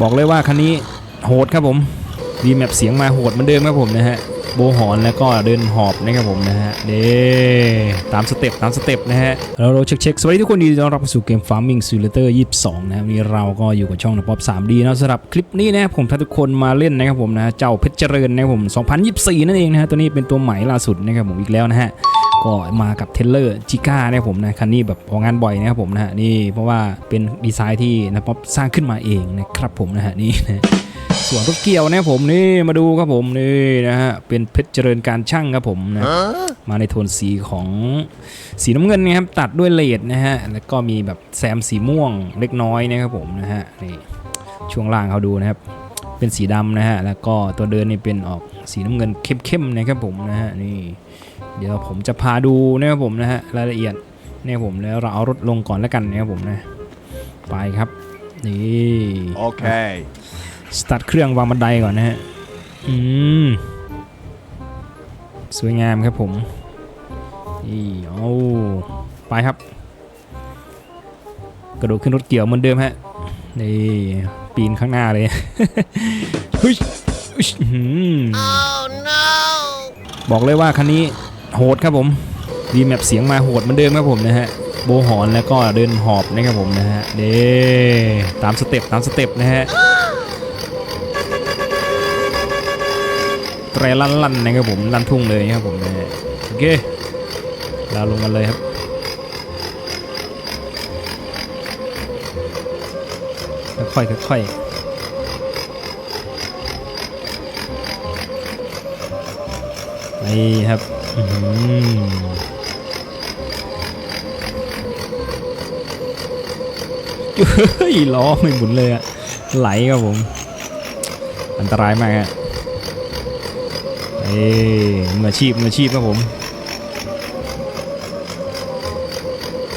บอกเลยว่าคันนี้โหดครับผมดีแมปเสียงมาโหดเหมือนเดิมครับผมนะฮะโบหอนแล้วก็เดินหอบนะครับผมนะฮะเด้ตามสเต็ปตามสเต็ปนะฮะเราเราเช็คเช็คสวัสดีทุกคนดีต้อนรับเข้าสู่เกม Farming Simulator 22 นะครับนนี้เราก็อยู่กับช่องนะป๊อป 3D นะสำหรับคลิปนี้นะครับผมถ้าทุกคนมาเล่นนะครับผมนะเจ้าเพชรเจริญนะครับผม 2024 นั่นเองนะฮะตัวนี้เป็นตัวใหม่ล่าสุดนะครับผมอีกแล้วนะฮะ ก็มากับเทเลอร์จิก้าเนี่ยผมนะคันนี้แบบออกงานบ่อยนะครับผมนะฮะนี่เพราะว่าเป็นดีไซน์ที่นะป๊อปสร้างขึ้นมาเองนะครับผมนะฮะนี่นะส่วนรถเกี่ยวเนี่ยผมนี่มาดูครับผมนี่นะฮะเป็นเพชรเจริญการช่างครับผมนะมาในโทนสีของสีน้ำเงินนะครับตัดด้วยเลดนะฮะแล้วก็มีแบบแซมสีม่วงเล็กน้อยนะครับผมนะฮะนี่ช่วงล่างเขาดูนะครับเป็นสีดำนะฮะแล้วก็ตัวเดินนี่เป็นออก สีน้ำเงินเข้มๆนะครับผมนะฮะนี่เดี๋ยวผมจะพาดูนะครับผมนะฮะรายละเอียดเนี่ยผมแล้วเราเอารถลงก่อนแล้วกันนะครับผมนะไปครับนี่ Okay. สตาร์ทเครื่องวางบันไดก่อนนะฮะอืมสวยงามครับผมนี่เอาไปครับ กระโดดขึ้นรถเกี่ยวเหมือนเดิมฮะนี่ปีนข้างหน้าเลยเฮ้ยอุ๊ยอื้อหือ บอกเลยว่าคันนี้โหดครับผมดีแมปเสียงมาโหดเหมือนเดิมครับผมนะฮะโบหอนแล้วก็เดินหอบนะครับผมนะฮะเด้ตามสเต็ปตามสเต็ปนะฮะแตรลั่นลั่นๆนะครับผมลั่นทุ่งเลยครับผมนะฮะโอเคเราลงกันเลยครับค่อยๆค่อยๆ นี่ครับอื้อหือเฮ้ยล้อไม่หมุนเลยอะไหลครับผม อันตรายมากฮะเอ้มืออาชีพมืออาชีพครับผม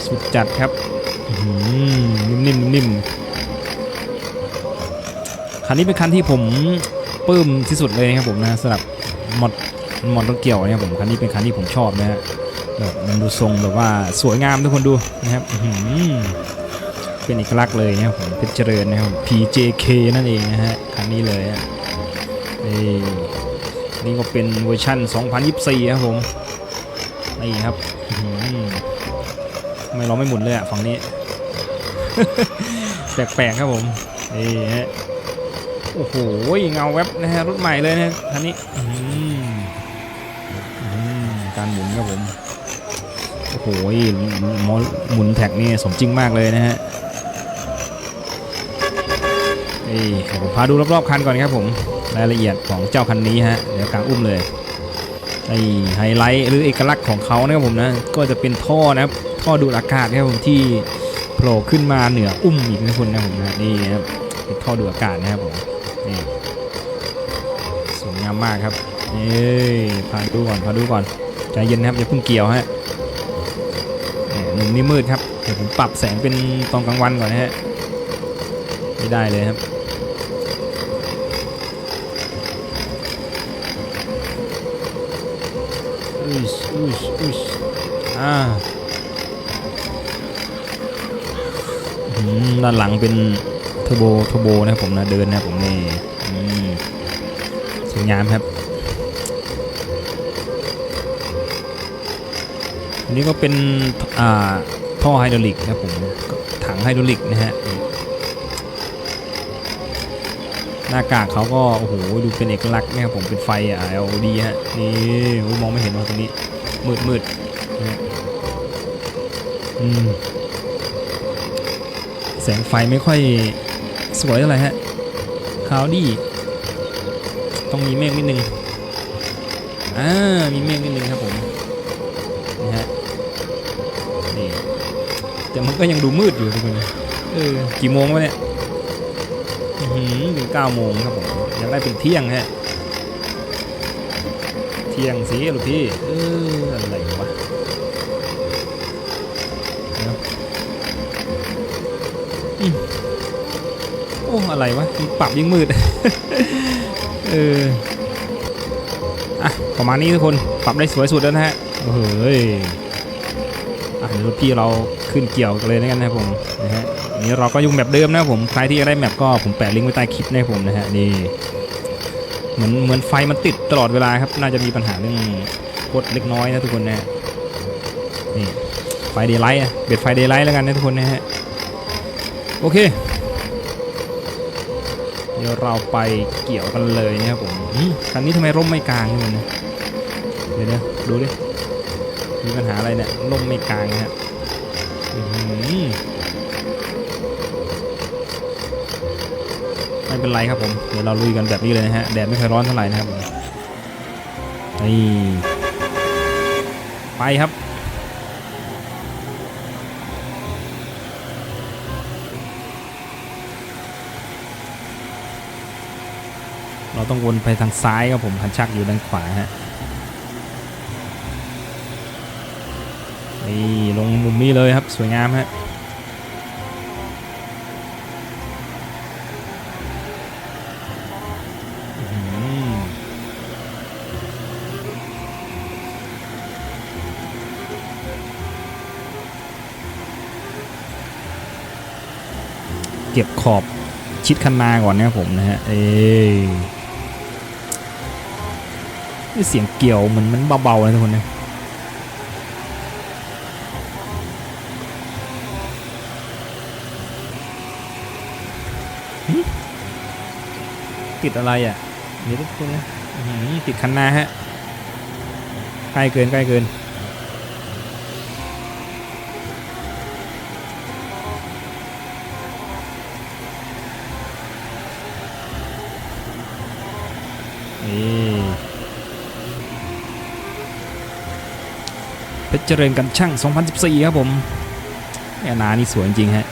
สุดจัดครับอื้อหือนิ่มๆนิ่มๆคันนี้เป็นคันที่ผมปลื้มที่สุดเลยนะครับผมนะสำหรับมอด มอนรถเกี่ยวเนี่ยผมคันนี้เป็นคันที่ผมชอบนะฮะแบบมันดูทรงแบบว่าสวยงามทุกคนดูนะครับเป็นเอกลักษณ์เลยนะครับผมเพชรเจริญนะครับ PJK นั่นเองนะฮะคันนี้เลยฮะนี่ก็เป็นเวอร์ชัน2024 ครับผมนี่ครับอื้อหือทำไม่หมุนเลยอะฝั่งนี้ แปลกๆครับผมนี่ฮะโอ้โหเงาแว็บนะฮะรถใหม่เลยนะคันนี้ การหมุนครับผม โอ้โหมอหมุนแท็กนี่สมจริงมากเลยนะฮะเอ้ยเดี๋ยวผมพาดูรอบๆคันก่อนครับผม รายละเอียดของเจ้าคันนี้ฮะ เดี๋ยวกลางอุ้มเลยไอไฮไลท์หรือเอกลักษณ์ของเขานะครับผมนะ ก็จะเป็นท่อนะครับ ท่อดูดอากาศนะครับผมที่โผล่ขึ้นมาเหนืออุ้มอีกนะคุณนะผมนะนี่ครับเป็นท่อดูดอากาศนะครับผมนี่สวยงามมากครับเอ้ยพาดูก่อนพาดูก่อน ใจเย็นนะครับอย่าเพิ่งเกี่ยวฮะแหม่มุมนี้มืดครับเดี๋ยวผมปรับแสงเป็นตอนกลางวันก่อนนะฮะไม่ได้เลยครับอุ้ยอุ้ยอุ้ยอ่าอืมด้านหลังเป็นเทอร์โบเทอร์โบนะครับผมนะเดินนะครับผมนี่อืมสวยงามครับ อันนี้ก็เป็นอ่าท่อไฮดรอลิกนะครับผมถังไฮดรอลิกนะฮะหน้ากากเขาก็โอ้โหดูเป็นเอกลักษณ์นะครับผมเป็นไฟอะ LED ฮะนี่โอ้มองไม่เห็นว่าตรงนี้มืดมืดนะมแสงไฟไม่ค่อยสวยเท่าไหร่ฮะคาวดี้ต้องมีเมฆนิดนึงอ่ามีเมฆนิดนึงครับผม แต่มันก็ยังดูมืดอยู่ทุกคนเออกี่โมงวะเนี่ยอื้อหือถึงเก้าโมงครับผมอยากได้เป็นเที่ยงฮะเที่ยงสิลูกพี่เอออะไรวะโอ้อะไรวะปรับยิ่งมืดเอออะประมาณนี้ทุกคนปรับได้สวยสุดแล้วนะฮะโอ้โหเฮ้ยอะเดี๋ยวพี่เรา ขึ้นเกี่ยวกันเลยนะกันนะครับผมนะฮะนี่เราก็ยุ่งแบบเดิมนะครับผมใครที่อยากได้แมปก็ผมแปะลิงก์ไว้ใต้คลิปนะผมนะฮะนี่เหมือนเหมือนไฟมันติดตลอดเวลาครับน่าจะมีปัญหาเรื่องกดเล็กน้อยนะทุกคนนะนี่ไฟเดย์ไลท์อะเบ็ดไฟเดย์ไลท์แล้วกันนะทุกคนนะฮะโอเคเดี๋ยวเราไปเกี่ยวกันเลยนะครับผมคันนี้ทำไมร่มไม่กลางนี่มันนะเดี๋ยวนะดูดิมีปัญหาอะไรเนี่ยร่มไม่กลางนะฮะ ไม่เป็นไรครับผม เดี๋ยวเราลุยกันแบบนี้เลยนะฮะ แดดไม่เคยร้อนเท่าไหร่นะครับผมนี่ไปครับเราต้องวนไปทางซ้ายครับผมคันชักอยู่ด้านขวาฮะ นี่ลงมุมนี้เลยครับสวยงามฮะเก็บขอบชิดคันนาก่อนนะครับผมนะฮะ เอ้ยเสียงเกี่ยวเหมือนมันเบาๆนะทุกคนนะ ติดอะไรอะเดี๋ยวทุกคนะติดคันนาฮะใกล้เกินใกล้เกินนี่เพชรเจริญกันช่าง 2014 ครับผมเนี่ยนานี่สวยจริงฮะ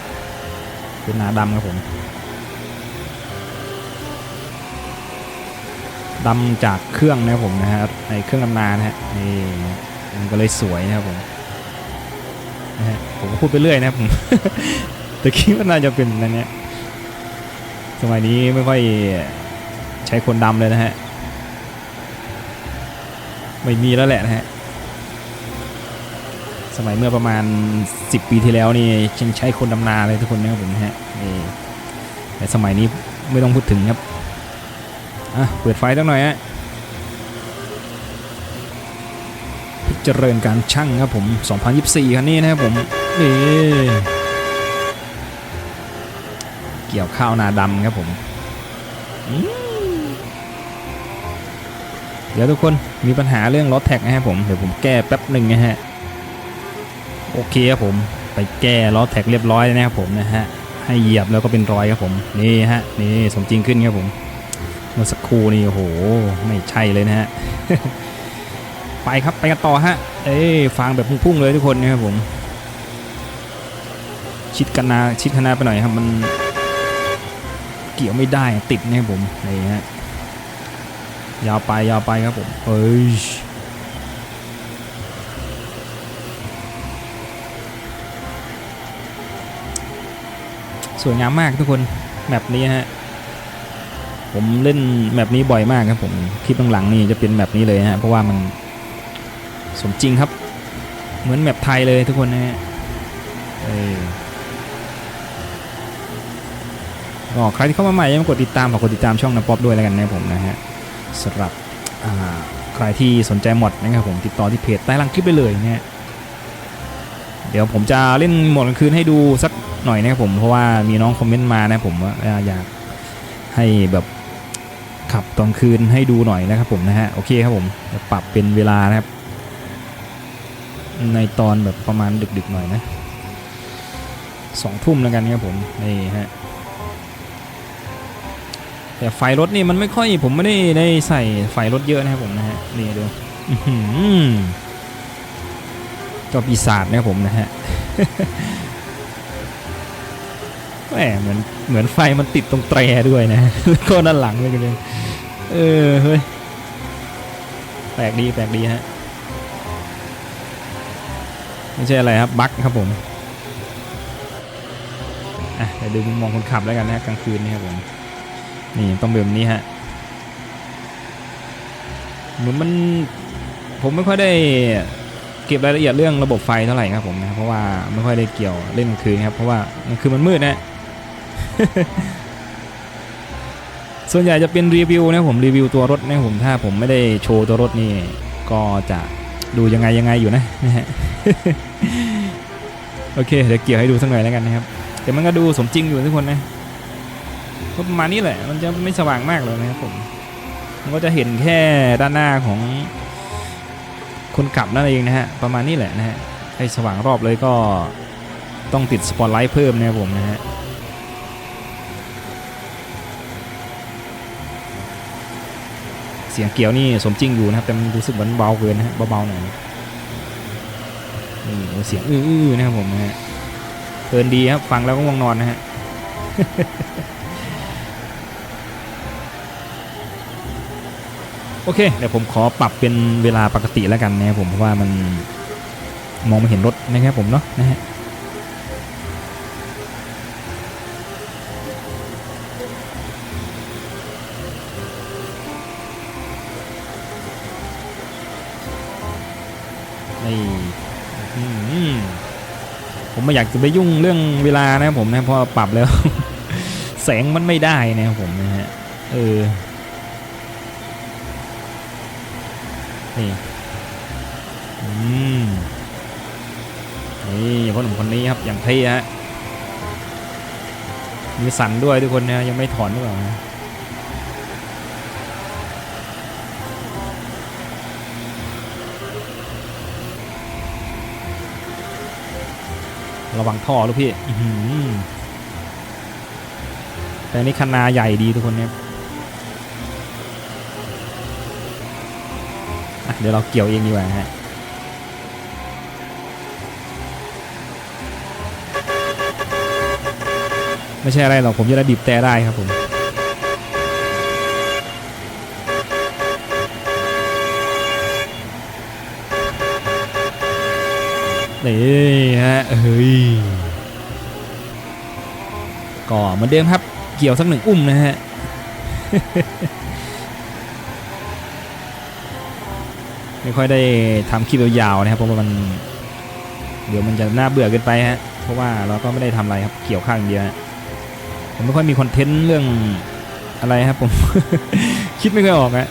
เป็นนาดำครับผม ดำจากเครื่องนะผมนะฮะในเครื่องดำนานะฮะนี่มันก็เลยสวยนะครับผมนะฮะผมก็พูดไปเรื่อยนะผมแต่คิดว่าน่าจะเป็นนั่นเนี่ยสมัยนี้ไม่ค่อยใช้คนดำเลยนะฮะไม่มีแล้วแหละนะฮะสมัยเมื่อประมาณ 10 ปีที่แล้วนี่ยังใช้คนดำนาเลยทุกคนนะครับผมนะฮะนี่แต่สมัยนี้ไม่ต้องพูดถึงครับ อะเปิดไฟตั้งหน่อยฮะเจริญการช่างครับผม 2024 คันนี้นะครับผม นี่ เกี่ยวข้าวนาดำครับผม เดี๋ยวทุกคนมีปัญหาเรื่องรถแท็กนะครับผม เดี๋ยวผมแก้แป๊บหนึ่งนะฮะ โอเคครับผม ไปแก้ล้อแท็กเรียบร้อยแล้วนะครับผมนะฮะ ให้เหยียบแล้วก็เป็นรอยครับผม นี่ฮะ นี่สมจริงขึ้นครับผม มื่อสักครู่นี่โอ้โหไม่ใช่เลยนะฮะไปครับไปกันต่อฮะเอ้ฟางแบบพุ่งๆเลยทุกคนนะครับผม ชิดกันนาชิดคณาไปหน่อยครับมันเกี่ยวไม่ได้ติดนะครับผมนี่ฮะยาวไปยาวไปครับผมเอ้ยสวยงามมากทุกคนแมปนี้ฮะ ผมเล่นแมปนี้บ่อยมากครับผมคลิปหลังๆนี่จะเป็นแมปนี้เลยฮะเพราะว่ามันสมจริงครับ เหมือนแมปไทยเลยทุกคนนะฮะเออก็ใครที่เข้ามาใหม่ยังไม่กดติดตามฝากกดติดตามช่องน้ำป๊อปด้วยแล้วกันนะผมนะฮะสำหรับใครที่สนใจหมดนะครับผมติดต่อที่เพจใต้ล่างคลิปไปเลยนะฮะเดี๋ยวผมจะเล่นหมดกลางคืนให้ดูสักหน่อยนะครับผมเพราะว่ามีน้องคอมเมนต์มานะผมว่าอยากให้แบบ ขับตอนคืนให้ดูหน่อยนะครับผมนะฮะโอเคครับผมจะปรับเป็นเวลานะครับ ในตอนแบบประมาณดึกๆหน่อยนะสองทุ่มแล้วกันครับผมนี่ฮะแต่ไฟรถนี่มันไม่ค่อยผมไม่ได้ได้ใส่ไฟรถเยอะนะครับผมนะฮะนี่ดูอื้อหือเจ้าปีศาจนะครับผมนะฮะ แหมเหมือนเหมือนไฟมันติดตรงแตรด้วยนะแล้วก็ด้านหลังเลยกันเลยเออเฮ้ยแปลกดีแปลกดีฮะไม่ใช่อะไรครับบั๊กครับผมอะเดี๋ยวดูมุมมองคนขับแล้วกันนะกลางคืนนี่ครับผมนี่ต้องแบบนี้ฮะเหมือนมันผมไม่ค่อยได้เก็บรายละเอียดเรื่องระบบไฟเท่าไหร่ครับผมนะเพราะว่าไม่ค่อยได้เกี่ยวเล่นกลางคืนครับเพราะว่ากลางคืนมันมืดนะ ส่วนใหญ่จะเป็นรีวิวนะผมรีวิวตัวรถนะผมถ้าผมไม่ได้โชว์ตัวรถนี่ ก็จะดูยังไงยังไงอยู่นะนะฮะโอเคเดี๋ยวเกี่ยวให้ดูสักหน่อยแล้วกันนะครับแต่มันก็ดูสมจริงอยู่ทุกคนนะก็ประมาณนี้แหละ มันจะไม่สว่างมากเลยนะครับผมมันก็จะเห็นแค่ด้านหน้าของคนขับนั่นเองนะฮะประมาณนี้แหละนะฮะให้สว่างรอบเลยก็ต้องติดสปอตไลท์เพิ่มนะครับผมนะฮะ สียงเกี่ยวนี่สมจริงอยู่นะครับ แต่มันรู้สึกเหมือนเบาเกินนะฮะเบาๆหน่อยนี่เสียงอื้อๆนะครับผมนะฮะเพลินดีครับฟังแล้วก็ง่วงนอนนะฮะโอเคเดี๋ยวผมขอปรับเป็นเวลาปกติแล้วกันนะครับผมเพราะว่ามันมองไม่เห็นรถนะครับผมเนาะนะฮะ ไม่อยากจะไปยุ่งเรื่องเวลานะผมนะเพราะปรับแล้ว แสงมันไม่ได้นะผมนะฮะเออนี่อืมนี่พ่อหนุ่มคนนี้ครับอย่างเท่ฮะมีสันด้วยทุกคนนะยังไม่ถอนหรือเปล่า ระวังท่อลูกพี่อื้อหือแต่อันนี่คันนาใหญ่ดีทุกคนเนี่ยอะเดี๋ยวเราเกี่ยวเองดีกว่าฮะไม่ใช่อะไรหรอกผมจะได้บีบแต่ได้ครับผม นี่ฮะเฮ้ยก็เหมือนเดิมครับเกี่ยวสักหนึ่งอุ้มนะฮะไม่ค่อยได้ทำคลิปยาวๆนะครับเพราะว่ามัน เดี๋ยวมันจะน่าเบื่อเกินไปฮะเพราะว่าเราก็ไม่ได้ทำอะไรครับเกี่ยวข้างเดียวฮะผมไม่ค่อยมีคอนเทนต์เรื่องอะไรครับผม คิดไม่ค่อยออกฮะ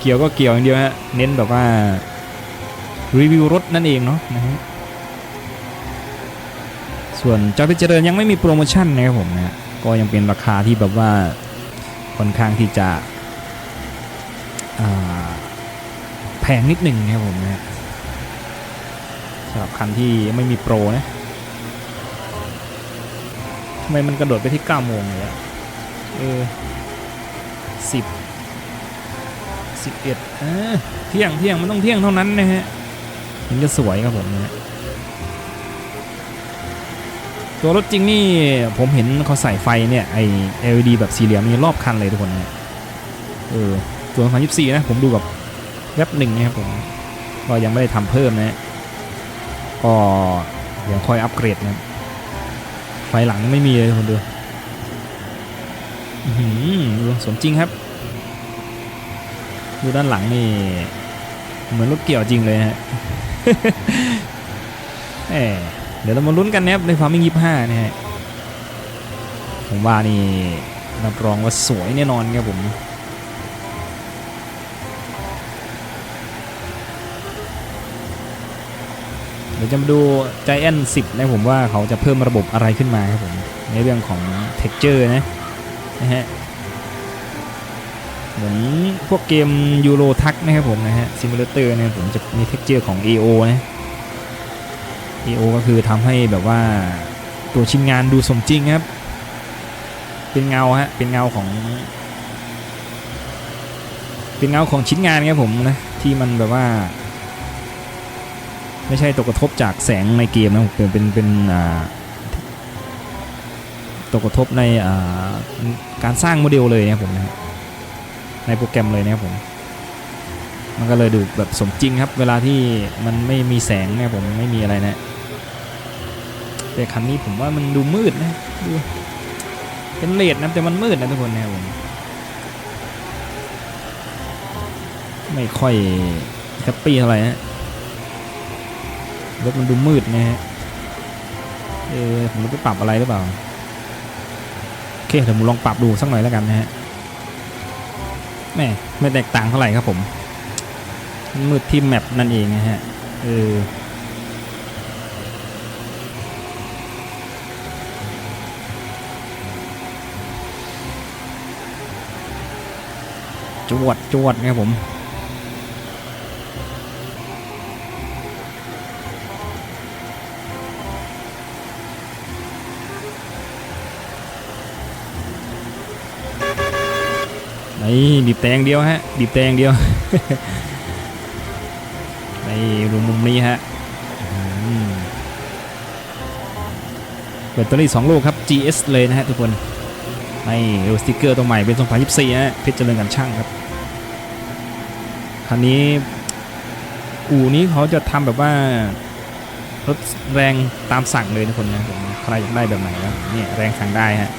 เกี่ยวก็เกี่ยวอย่างเดียวฮะเน้นแบบว่ารีวิวรถนั่นเองเนาะนะฮะ ส่วนจอพิจเจริญยังไม่มีโปรโมชั่นนะครับผมนะก็ยังเป็นราคาที่แบบว่าค่อนข้างที่จะแพงนิดหนึ่งนะครับผมนะสำหรับคันที่ไม่มีโปรนะทำไมมันกระโดดไปที่9โมงเลยอะเออสิบสิบเอ็ดเที่ยงเที่ยงมันต้องเที่ยงเท่านั้นนะฮะถึงจะสวยครับผมนะ ตัวรถจริงนี่ผมเห็นเขาใส่ไฟเนี่ยไอ LED แบบสี่เหลี่ยมนี่รอบคันเลยทุกคนนะเออตัว2024 นะผมดูแบบเว็บหนึ่งนะครับผมก็ยังไม่ได้ทำเพิ่มนะก็เดี๋ยวค่อยอัปเกรดนะไฟหลังไม่มีเลยคนดูอื้อหือดูสมจริงครับ ดูด้านหลังนี่ เหมือนรถเกี่ยวจริงเลยฮะแหม เดี๋ยวเรามาลุ้นกันนะครับในฟาร์มิงยี่ห้านะฮะผมว่านี่รับรองว่าสวยแน่นอนครับผมเดี๋ยวจะมาดู Giant 10 นะผมว่าเขาจะเพิ่มระบบอะไรขึ้นมาครับผม ในเรื่องของ texture นะนะฮะเหมือนพวกเกมยูโรทักนะครับผมนะฮะซิมูเลเตอร์เนี่ยผมจะมี texture ของ AO นะ AO ก็คือทำให้แบบว่าตัวชิ้นงานดูสมจริงครับ เป็นเงาฮะ เป็นเงาของ เป็นเงาของชิ้นงานครับผมนะที่มันแบบว่า ไม่ใช่ตกกระทบจากแสงในเกมนะเป็นเป็นเป็นอ่าตกกระทบในอ่าการสร้างโมเดลเลยนะครับผมนะในโปรแกรมเลยนะครับผม มันก็เลยดูแบบสมจริงครับ เวลาที่มันไม่มีแสงนะครับผมไม่มีอะไรนะ แต่คันนี้ผมว่ามันดูมืดนะดูเป็นเลดนะแต่มันมืดนะทุกคนนะผมไม่ค่อยแฮปปี้เท่าไหร่นะรถมันดูมืดนะฮะเออผมรู้ไปปรับอะไรหรือเปล่าโอเคเดี๋ยวผมลองปรับดูสักหน่อยแล้วกันนะฮะแม่ไม่แตกต่างเท่าไหร่ครับผมมืดที่แมปนั่นเองนะฮะเออ จวดจวดครับผมนี่บีบแตงเดียวฮะบีบแตงเดียวนี่ดูมุมนี้ฮะอืมแบตเตอรี่ 2 ลูกครับ GS เลยนะฮะทุกคนนี่ดูสติกเกอร์ตัวใหม่เป็น 2024ฮะเพชรเจริญกันช่างครับ คันนี้อู่นี้เขาจะทำแบบว่ารถแรงตามสั่งเลยทุกคนนะผมใครอยากได้แบบไหนแล้วเนี่ยแรงสั่งได้ฮะ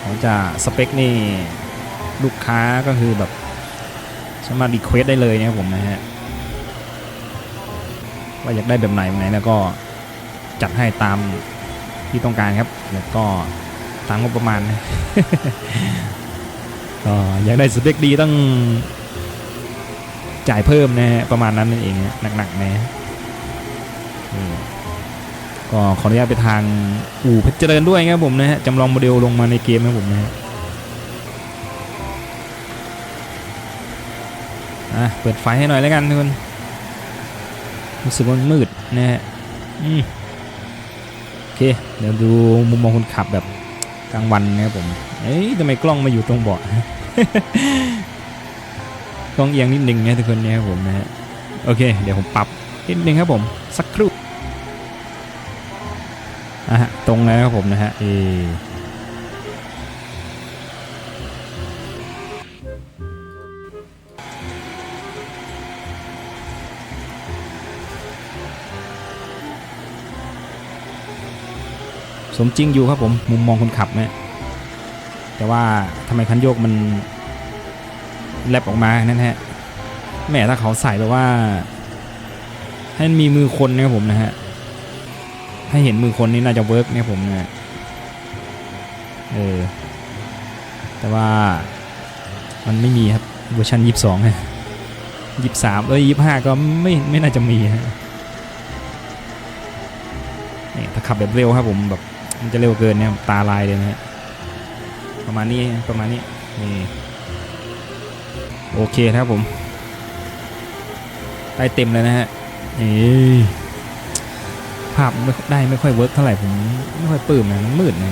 เขาจะสเปคนี่ลูกค้าก็คือแบบสามารถรีเควสได้เลยนะครับผมนะฮะว่าอยากได้แบบไหนแบบไหนแล้วก็จัดให้ตามที่ต้องการครับ แล้วก็ตามงบประมาณก็อยากได้สเปคดีต้อง จ่ายเพิ่มนะฮะประมาณนั้นนั่นเองฮะหนักๆนะฮะก็ขออนุญาตไปทางอู่เพชรเจริญด้วยครับผมนะฮะจำลองโมเดลลงมาในเกมครับผมนะฮะอะเปิดไฟให้หน่อยแล้วกันทุกคนรู้สึกว่ามันมืดนะฮะอืมโอเค เดี๋ยวดูมุมมองคนขับแบบกลางวันนะครับผม เอ้ยทำไมกล้องมาอยู่ตรงเบาะ กล้องเอียงนิดนึงนะทุกคนนะครับผมนะฮะโอเค เดี๋ยวผมปรับนิดนึงครับผมสักครู่อะฮะตรงแล้วครับผมนะฮะเออสมจริงอยู่ครับผมมุมมองคนขับนะแต่ว่าทำไมคันโยกมัน แลบออกมานั่นฮะแหม่ถ้าเขาใส่แบบว่า ให้มีมือคนนะครับผมนะฮะให้เห็นมือคนนี่น่าจะเวิร์กเนี่ยผมนะฮะเออแต่ว่ามันไม่มีครับเวอร์ชันยี่สิบสองฮะยี่สิบสามเอ้ยยี่สิบห้าก็ไม่ไม่น่าจะมีฮะนี่ถ้าขับแบบเร็วครับผมแบบมันจะเร็วเกินเนี่ยตาลายเลยนะฮะประมาณนี้ประมาณนี้นี่ โอเคนะครับผมได้เต็มเลยนะฮะนี่ภาพไม่ได้ไม่ค่อยเวิร์กเท่าไหร่ผมไม่ค่อยปลื้มนะมันมืดนะ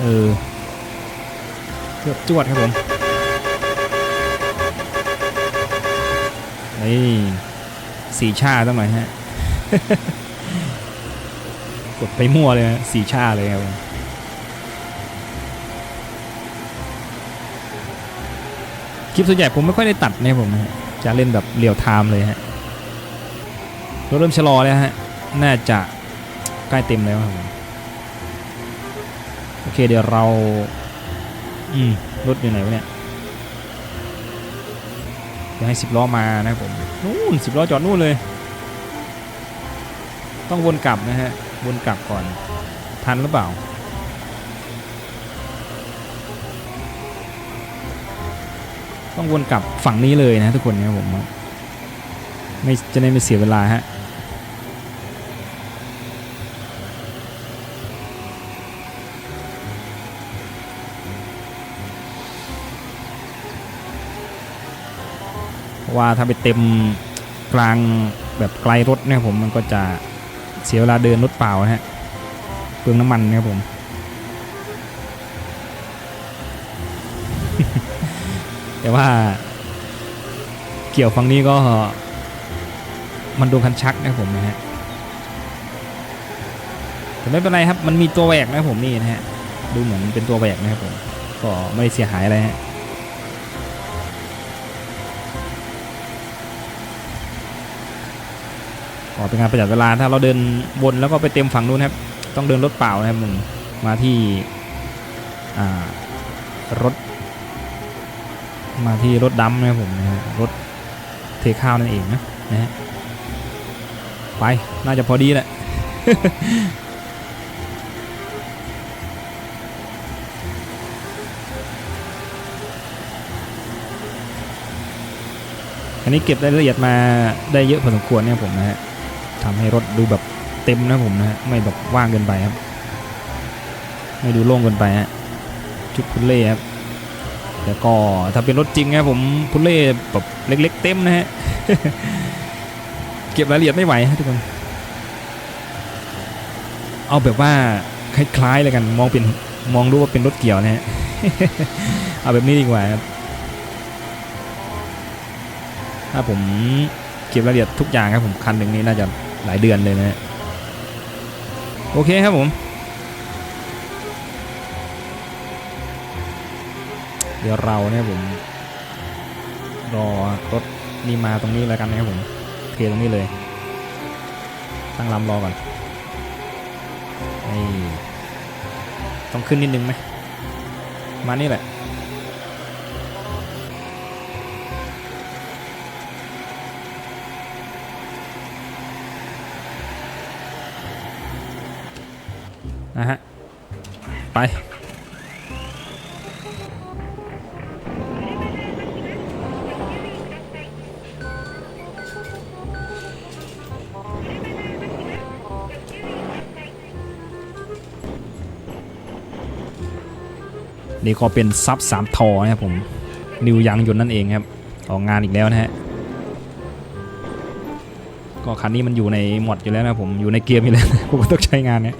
เออเกือบจวดครับผมนี่สีชาตั้งหน่อยฮะ กดไปมั่วเลยนะสีชาเลยครับผมค ลิปส่วนใหญ่ผมไม่ค่อยได้ตัดนะผมนะจะเล่นแบบเรียวไทม์เลยฮะรถเริ่มชะลอแล้วฮะ น่าจะใกล้เต็มแล้วครับโอเคเดี๋ยวเรา อืมรถอยู่ไหนวะเนี่ยเดี๋ยวให้สิบล้อมานะครับผมนู่นสิบล้อจอดนู่นเลย ต้องวนกลับนะฮะ วนกลับก่อน ทันหรือเปล่า ต้องวนกลับฝั่งนี้เลยนะทุกคนนะครับผมไม่จะได้ไม่เสียเวลาฮะเพราะว่าถ้าไปเต็มกลางแบบไกลรถเนี่ยผมมันก็จะเสียเวลาเดินรถเปล่านะฮะเปลืองน้ำมันนะครับผม แต่ว่า เกี่ยวฝั่งนี้ก็ มันโดนคันชักนะผมนะฮะแต่ไม่เป็นไรครับ มันมีตัวแหวกนะผมนี่นะฮะ ดูเหมือนเป็นตัวแหวกนะครับผม ก็ไม่เสียหายอะไรฮะก็เป็นการประหยัดเวลาถ้าเราเดินวนแล้วก็ไปเต็มฝั่งนู้นครับ ต้องเดินรถเปล่านะครับมึงมาที่อ่ารถ มาที่รถดำนะครับผมนะฮะรถเทข้าวนั่นเองนะนะฮะไปน่าจะพอดีแหละอันนี้เก็บรายละเอียดมาได้เยอะพอสมควรเนี่ยผมนะฮะทำให้รถดูแบบเต็มนะผมนะฮะไม่แบบว่างเกินไปครับ ไม่ดูโล่งเกินไปฮะชุดพุลเล่ครับ แล้วก็ถ้าเป็นรถจริงครับผมพุเล่แบบเล็กๆเต็มนะฮะ เก็บรายละเอียดไม่ไหวฮะทุกคน เอาแบบว่าคล้ายๆเลยกันมองเป็นมองดูว่าเป็นรถเกี่ยวนะฮะ เอาแบบนี้ดีกว่าครับถ้าผมเก็บรายละเอียดทุกอย่างครับผมคันหนึ่งนี้น่าจะหลายเดือนเลยนะฮะโอเคครับผม เดี๋ยวเราเนี่ยผม รอรถนี่มาตรงนี้แล้วกันนะครับผมเทตรงนี้เลยตั้งลำรอก่อนนี่ต้องขึ้นนิดนึงไหมมานี่แหละนะ นี่ก็เป็นซับสามทอนะครับผมนิวยางยนนั่นเองครับออกงานอีกแล้วนะฮะก็คันนี้มันอยู่ในหมดอยู่แล้วนะผมอยู่ในเกมอยู่แล้วผมก็ต้องใช้งานเนี่ย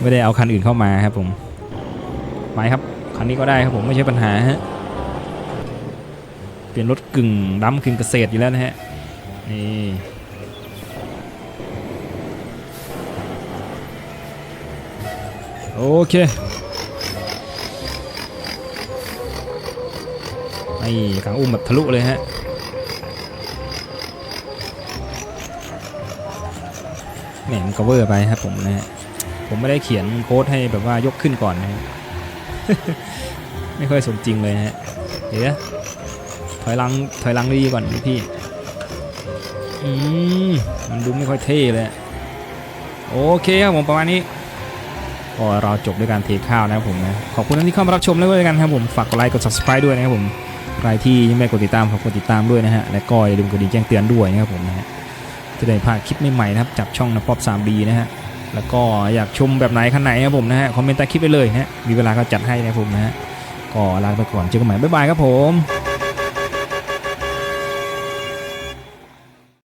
ไม่ได้เอาคันอื่นเข้ามาครับผมไปครับคันนี้ก็ได้ครับผมไม่ใช่ปัญหาฮะเปลี่ยนรถกึ่งดำกึ่งเกษตรอยู่แล้วนะฮะนี่โอเค นี่กางอุ้มแบบทะลุเลยฮะแหมมันก็เวอร์ไปครับผมนะฮะผมไม่ได้เขียนโค้ดให้แบบว่ายกขึ้นก่อนนะฮะไม่ค่อยสมจริงเลยฮะเดี๋ยวถอยหลังถอยหลังดีก่อนพี่อืมมันดูไม่ค่อยเท่เลยโอเคครับผมประมาณนี้ก็เราจบด้วยการเทข้าวนะครับผมนะขอบคุณท่านที่เข้ามารับชมด้วยกันครับผมฝากกดไลค์กด subscribe ด้วยนะครับผม ใครที่ยังไม่กดติดตามฝากกดติดตามด้วยนะฮะ และก็อย่าลืมกดดิ่งแจ้งเตือนด้วยนะครับผมนะฮะจะได้พลาดคลิปใหม่ๆนะครับจากช่องนป๊อป 3D นะฮะแล้วก็อยากชมแบบไหนคันไหนครับผมนะฮะคอมเมนต์ใต้คลิปไปเลยนะฮะมีเวลาก็จัดให้นะครับผมนะฮะก็ลาไปก่อนเจอกันใหม่บ๊ายบายครับผม